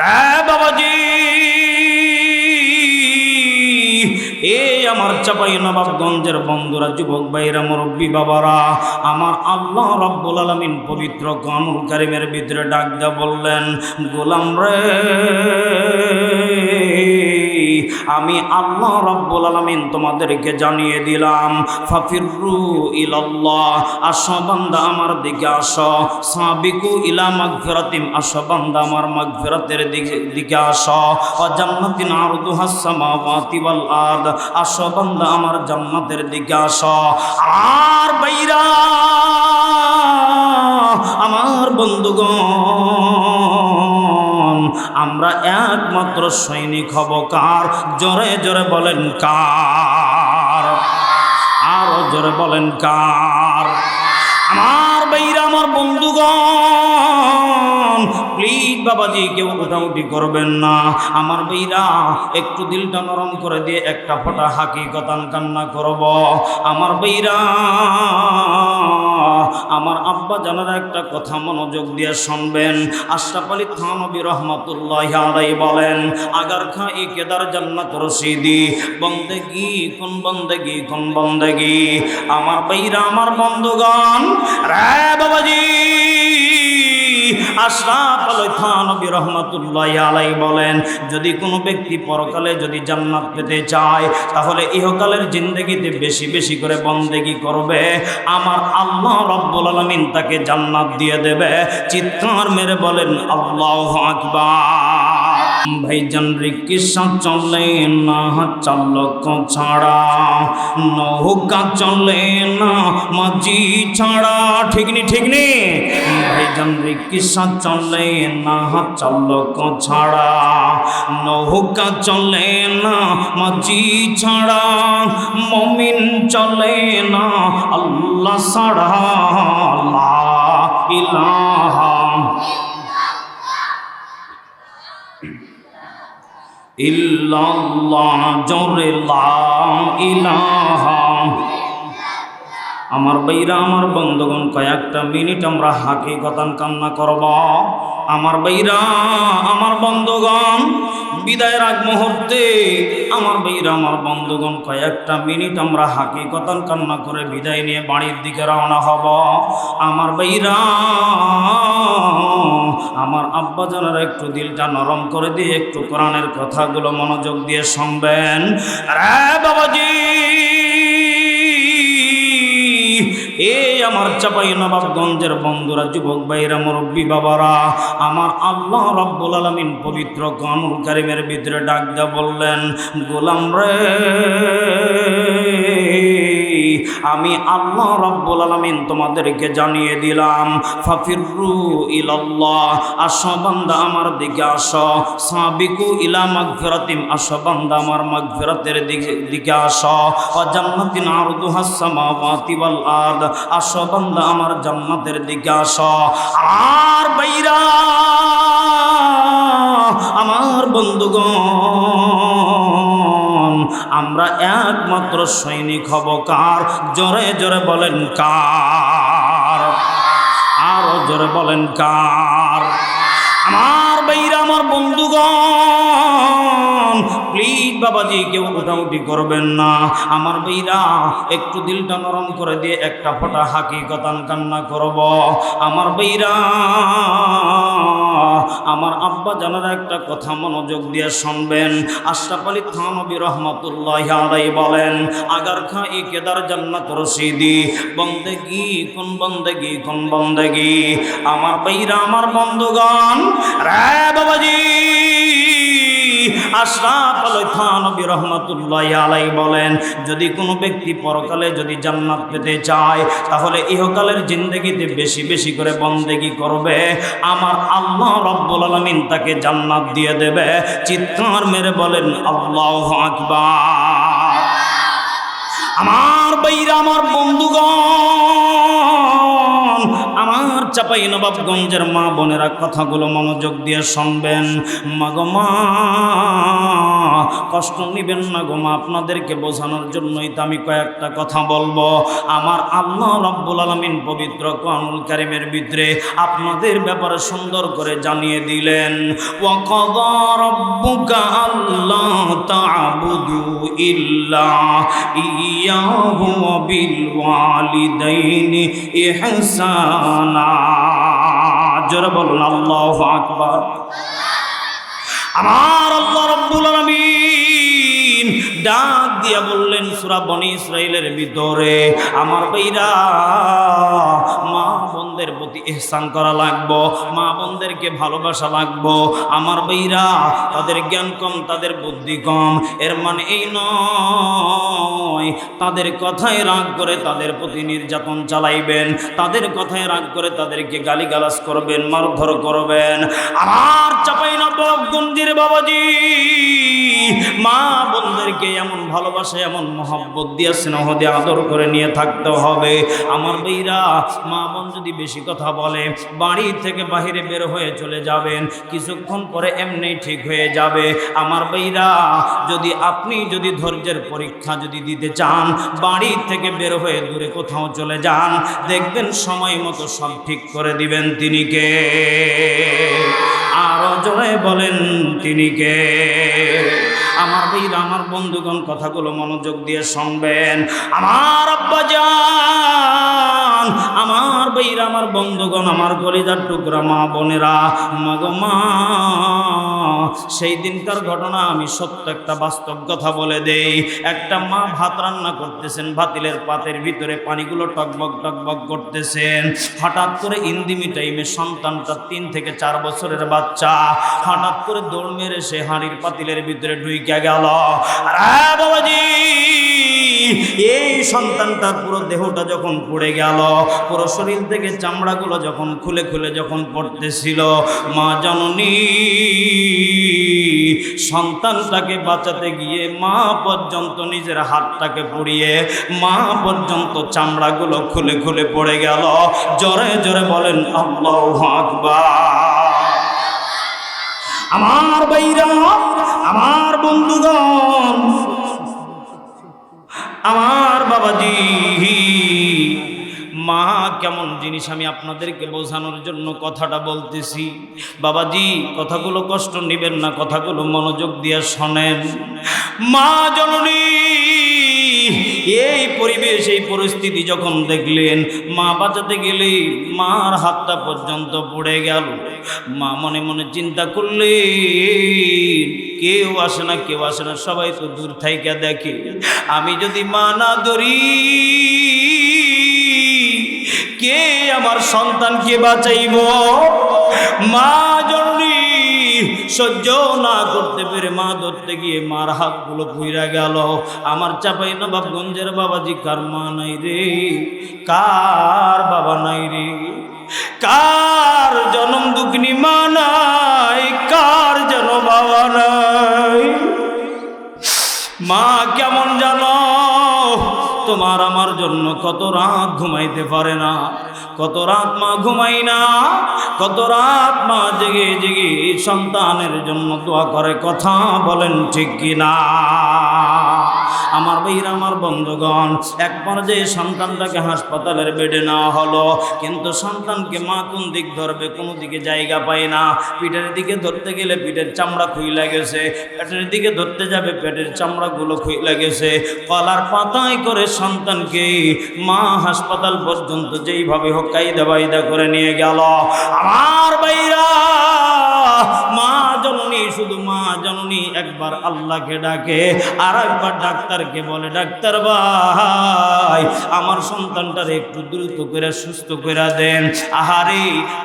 রে বাবাজি এই আমার চাপাই নবাবগঞ্জের বন্ধুরা, যুবক ভাইরা, মুরব্বী বাবারা, আমার আল্লাহ রব্বুল আলমিন পবিত্র কানুল কারিমের ভিতরে ডাক দা বললেন, গোলাম রে আমি আল্লাহ রব্বুল আলমিন তোমাদেরকে জানিয়ে দিলাম ফাফিরু ইলাল্লাহ, আসো আমার দিকে আসো। সাবিকু ইলা মাগফিরাতিম আসো আমার মাগফিরাতের দিকে দিকে আসো। ও জান্নাতিন আরদুহাস সামাওয়াতি ওয়াল আরদ, আসো আমার জান্নাতের দিকে আসো। আর বাইরা, আমার বন্ধুগণ আমরা একমাত্র সৈনিক হব কার? জোরে জোরে বলেন কার? আরও জোরে বলেন কার? আমার বাইরা আমার বন্ধুগণ প্লিজ বাবাজি, কেউ উঠাউটি করবেন না। আমার বইরা একটু দিলটা নরম করে দিয়ে একটা ফোঁটা হাকি কথান কান্না করব। আমার বইরা আমার আব্বা জানার একটা কথা মনোযোগ দিয়ে শুনবেন। আশরাফ আলী থানবী রহমতুল্লাহ আলাই বলেন, আগার খা ই কেদার জান্নাত রশিদি। বন্দেগি, কোন বন্দেগি কোন বন্দেগি? আমার বইরা আমার বন্ধুগণ, রে বাবাজি আশরাফ আলী থানবী রহমতুল্লাহ আলাই বলেন, যদি কোনো ব্যক্তি পরকালে যদি জান্নাত পেতে চায়, তাহলে ইহকালের জিন্দগিতে বেশি বেশি করে বন্দেগি করবে। আমার আল্লাহ রব্বুল আলমিন তাকে জান্নাত দিয়ে দেবে। চিৎকার মেরে বলেন, আল্লাহ আকবার। ভাইজান রিক্সা চলে না, চালক ছাড়া, নৌকা চলে না, মাঝি ছাড়া। ঠিক নি ঠিক নি? ভাইজান রিক্সা চলে না, চালক ছাড়া, নৌকা চলে না, মাঝি ছাড়া। মমিন চলে না, আল্লাহ ছাড়া ইলাহা আমার বাইরা আমার বন্ধুগণ কয়েকটা মিনিট আমরা হাকি কথান কান্না করব। আমার বাইরা আমার বন্ধুগণ বিদায়ের আগ মুহূর্তে আমার বাইরা আমার বন্ধুগণ, কয়েকটা মিনিট আমরা হাকি কথান কান্না করে বিদায় নিয়ে বাড়ির দিকে রওনা হব। আমার বাইরা আমার আব্বা জানারা একটু দিলটা নরম করে দিয়ে একটু কোরআনের কথাগুলো মনোযোগ দিয়ে শুনবেন। রে বাবাজি! এই আমার চাপাই নবাবগঞ্জের বন্ধুরা, যুবক ভাইরা, মুরব্বী বাবারা, আমার আল্লাহ রব্বুল আলমিন পবিত্র কানুল কারিমের ভিতরে ডাক দেয়া বললেন, গোলাম রে আমি আল্লাহ রব্বুল আলমিন তোমাদেরকে জানিয়ে দিলাম ফাফিরু ইলাল্লাহ, আসো আমার দিকে আসো। সাবিকু ইলা মাগফিরাতিম আসো আমার মাগফিরাতের দিকে দিকে আসো। ও জান্নাতিন আরদুহাস সামাওয়াতি আমার জান্নাতের দিকে আসো। আর বাইরা, আমার বন্ধুগণ আমরা একমাত্র সৈনিক হব কার? জোরে জোরে বলেন, কার? আরও জোরে বলেন, কার? আমার বাইরা আমার বন্ধুগণ প্লিজ বাবাজি, কেউ উঠাউটি করবেন না। আমার বইরা একটু দিলটা নরম করে দিয়ে একটা ফোঁটা হাকি কতান কান্না করব। আমার বইরা আমার আব্বা জানার একটা কথা মনোযোগ দিয়ে শুনবেন। আশরাফ আলী থানবী রহমতুল্লাহ আলাই বলেন আগার খা ই কেদার জান্নাত রশিদি, বন্দেগি কোন বন্দেগি কোন বন্দেগি? আমার বইরা আমার বন্ধুগণ, রে বাবাজি! আশরাফ আলী থানবী রহমতুল্লাহ আলাই বলেন, যদি কোনো ব্যক্তি পরকালে যদি জান্নাত পেতে চায়, তাহলে ইহকালের জিন্দগিতে বেশি বেশি করে বন্দেগি করবে। আমার আল্লাহ রব্বুল আলমিন তাকে জান্নাত দিয়ে দেবে। চিৎকার মেরে বলেন, আল্লাহ আকবার। আমার বাইরা আমার বন্ধুগণ চাপাই নবাবগঞ্জের মা বোনেরা কথাগুলো মনোযোগ দিয়ে শুনবেন। মাগো মা। কষ্ট নিবেন না গোমা আপনাদেরকে বোঝানোর জন্যই তো আমি কয়েকটা কথা বলব। আমার আল্লাহ রব্বুল আলমিন পবিত্র কনুল কারিমের ভিতরে আপনাদের ব্যাপারে সুন্দর করে জানিয়ে দিলেন আমার আল্লাহ রব্বুল আলমিন ডাক দিয়া বললেন, সূরা বনি ইসরাইলের ভিতরে আমার ভাইরা, মা বোনদের প্রতি এহসান করা লাগবো, মা বোনদেরকে ভালোবাসা লাগবো। আমার ভাইরা, তাদের জ্ঞান কম, তাদের বুদ্ধি কম। এর মানে এই নয়, তাদের কথায় রাগ করে তাদের প্রতি নির্যাতন চালাইবেন, তাদের কথায় রাগ করে তাদেরকে গালিগালাজ করবেন, মারধর করবেন। আমার চাপাই না নবগঞ্জের বাবাজি। মা বোনদেরকে এমন ভালোবাসা, এমন মহব্বত দিয়ে স্নেহ দিয়ে আদর করে নিয়ে থাকতে হবে। আমার বইরা মা বোন যদি বেশি কথা বলে, বাড়ি থেকে বাহিরে বের হয়ে চলে যাবেন, কিছুক্ষণ পরে এমনি ঠিক হয়ে যাবে। আমার বইরা যদি আপনি যদি ধৈর্যের পরীক্ষা যদি দিতে চান, বাড়ি থেকে বের হয়ে দূরে কোথাও চলে যান, দেখবেন সময় মতো সব ঠিক করে দিবেন তিনি কে? আরও জোরে বলেন তিনি কে? আমার ভাইরা আমার বন্ধুগণ কথাগুলো মনোযোগ দিয়ে শুনবেন। আমার আব্বা যান আমার বীর আমার বন্ধুগণ, আমার কলিজার টুকরা মা বোনেরা, মাগো মা, সেই দিনকার ঘটনা আমি সত্য একটা বাস্তব কথা বলে দেই। একটা মা ভাত রান্না করতেছেন ভাতিলের পাতের ভিতরে পানিগুলো টকবক টকবক করতেছেন। হঠাৎ করে ইন্দিমি টাইমে সন্তানটা তিন থেকে চার বছরের বাচ্চা, হঠাৎ করে দৌড় মেরে সে হাঁড়ির পাতিলের ভিতরে ঢুইকা গেল। আরে বাবাজি! এই সন্তানটার পুরো দেহটা যখন পড়ে গেল, পুরো শরীর থেকে চামড়াগুলো যখন খুলে খুলে যখন পড়তেছিল, মা জননী, সন্তানটাকে বাঁচাতে গিয়ে মা পর্যন্ত নিজের হাতটাকে পুড়িয়ে মা পর্যন্ত চামড়াগুলো খুলে খুলে পড়ে গেল। জোরে জোরে বলেন, আল্লাহ আকবার। আমার বাইরা আমার বন্ধুগণ আমার বাবাজি, মা, কেমন জিনিস আমি আপনাদেরকে বোঝানোর জন্য কথাটা বলতেছি? বাবাজি, কথাগুলো কষ্ট নেবেন না, কথাগুলো মনোযোগ দিয়ে শোনেন। মা, জননী, এই পরিবেশ, এই পরিস্থিতি যখন দেখলেন, মা বাঁচাতে গেলে মার হাতটা পর্যন্ত পড়ে গেল। মা মনে মনে চিন্তা করলেন কেউ আসে না, কেউ আসে না, সবাই তো দূর থাইকা দেখে। আমি যদি মা না ধরি, কে আমার সন্তানকে বাঁচাইব? মা জননী সহ্য না করতে পেরে মা ধরতে গিয়ে মার হাতগুলো পুইরা গেল। আমার চাপাই নবাবগঞ্জের বাবাজি, কার মা নাই রে? কার বাবা নাই রে? কার জনম দুগ্নি মা নাই কার যেন বাবা নাই? মা কেমন জানো? তোমার আমার জন্য কত রাত ঘুমাইতে পারে না, কত রাত মা ঘুমাই না, কত রাত মা জেগে জেগে সন্তানের জন্য দোয়া করে, কথা বলেন ঠিক কিনা? আমার বইরা আমার বন্ধুগণ, এক পর্যায়ে সন্তানটাকে হাসপাতালের বেডে নেওয়া হলো। কিন্তু সন্তানকে মা কোন দিক ধরবে, কোনো দিকে জায়গা পায় না। পিঠের দিকে ধরতে গেলে পিঠের চামড়া খুইলা গেছে। পেটের দিকে ধরতে যাবে, পেটের চামড়াগুলো খুইলা গেছে। কলার পাতায় করে সন্তানকে মা হাসপাতাল পর্যন্ত যেইভাবে হোক কায়দা বাইদা করে নিয়ে গেল। আমার বাইরা মা জননী শুধু জননী একবার আল্লাহকে ডাকে আর একবার ডাক্তারকে বলে, ডাক্তার ভাই, আমার সন্তানটারে একটু দ্রুত করে, সুস্থ করে দেন। আহারে,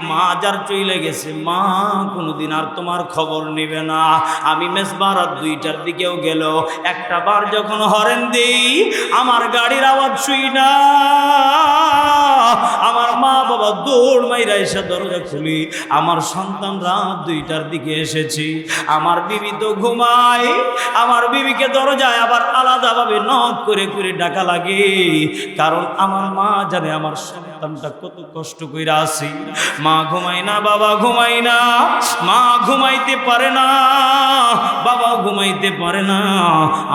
মা যার চইলে গেছে, মা কোনোদিন আর তোমার খবর নেবে না। আমি মেসবার রাত দুইটার দিকেও গেল। একটা বার যখন হরেন দেই আমার গাড়ির আওয়াজ শুই না। আমার মা বাবা দৌড় মাইরা এসে দরজা খুলি। আমার সন্তান রাত দুইটার দিকে এসেছি। আমার বিবি তো ঘুমায়। আমার বিবিকে দরজায় আবার আলাদাভাবে নখ করে করে ডাকা লাগে। কারণ আমার মা জানে আমার সন্তানটা কত কষ্ট করে আছি। মা ঘুমাই না, বাবা ঘুমাই না। মা ঘুমাইতে পারে না বাবা ঘুমাইতে পারে না।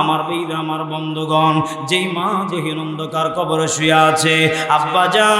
আমার বীর আমার বন্ধুগণ, যেই মা গহীন অন্ধকার কবরে শুয়ে আছে, আব্বা যান।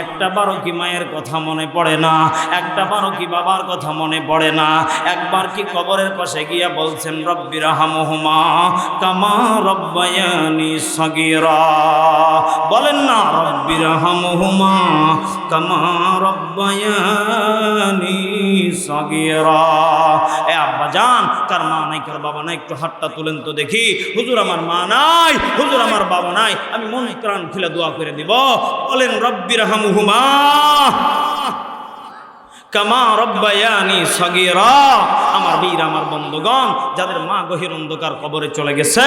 একটা বারো কি মায়ের কথা মনে পড়ে না, একটা বারো কি বাবার কথা মনে পড়ে না, একবার কি কবরের পাশে গিয়া বলছেন রব্বির হামহুমা কামা রব্বায়ানি সগীরা। বলেন না রব্বির হামহুমা কামা রব্বায়ানি সগীরা। এ আব্বা যান, কার মা নাই, কার বাবা নাই, একটু হাতটা তুলেন তো দেখি। হুজুর আমার মা নাই, হুজুর আমার বাবা নাই, আমি মন প্রাণ খুলে দোয়া করে দিব। বলেন রব্বির হামহুমা কামা রব্বায়ানি আমার আমার যাদের মা অন্ধকার কবরে চলে গেছে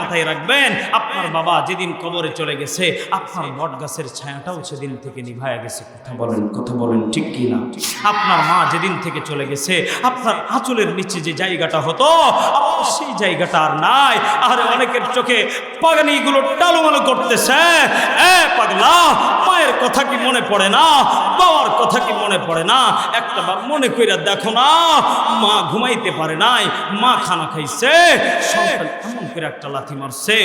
মাথায় রাখবেন, আপনার বাবা যেদিন কবরে চলে গেছে, আপনার বট গাছের ছায়াটাও সেদিন থেকে নিভায়া গেছে, কথা বলেন কথা বলেন, ঠিক কি না? আপনার মা যেদিন থেকে চলে গেছে, আপনার আঁচলের নিচে যে জায়গাটা হতো সেই জায়গাটা আর নাই, আর অনেকের চোখে পাগানিগুলো টালুমালো করতেছে, এ পাগলা মায়ের কথা কি মনে পড়ে না, বাবার কথা কি মনে পড়ে না? একটা বার মনে কইরা দেখো না, মা ঘুমাইতে পারে নাই, মা খানা খাইছে, সন্তান এমন করে একটা লাথি মারছে,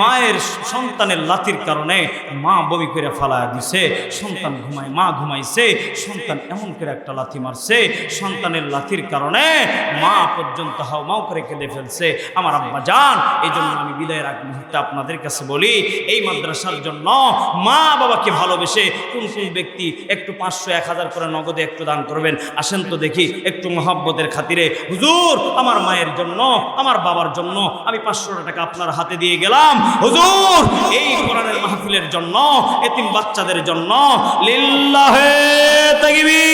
মায়ের সন্তানের লাথির কারণে মা বমি করে ফালায়া দিছে, সন্তান ঘুমায়, মা ঘুমাইছে, সন্তান এমন করে একটা লাথি মারছে, সন্তানের লাথির কারণে মা পর্যন্ত হাও মাও করে কেঁদে ফেলছে। আমার আব্বা যান এই জন্য আমি বিদায়ের আগ মুহূর্তে আপনাদের কাছে বলি, এই মাদ্রাসার জন্য মা বাবাকে ভালোবেসে কোন কোন ব্যক্তি একটু পাঁচশো এক হাজার করে নগদে একটু দান করবেন, আসেন তো দেখি, একটু মহাব্বতের খাতিরে, হুজুর, আমার মায়ের জন্য, আমার বাবার জন্য আমি পাঁচশো টাকা আপনার হাতে দিয়ে গেলাম। হুজুর, এই কোরআনের মাহফিলের জন্য, এতিম বাচ্চাদের জন্য, লিল্লাহে তাকবীর।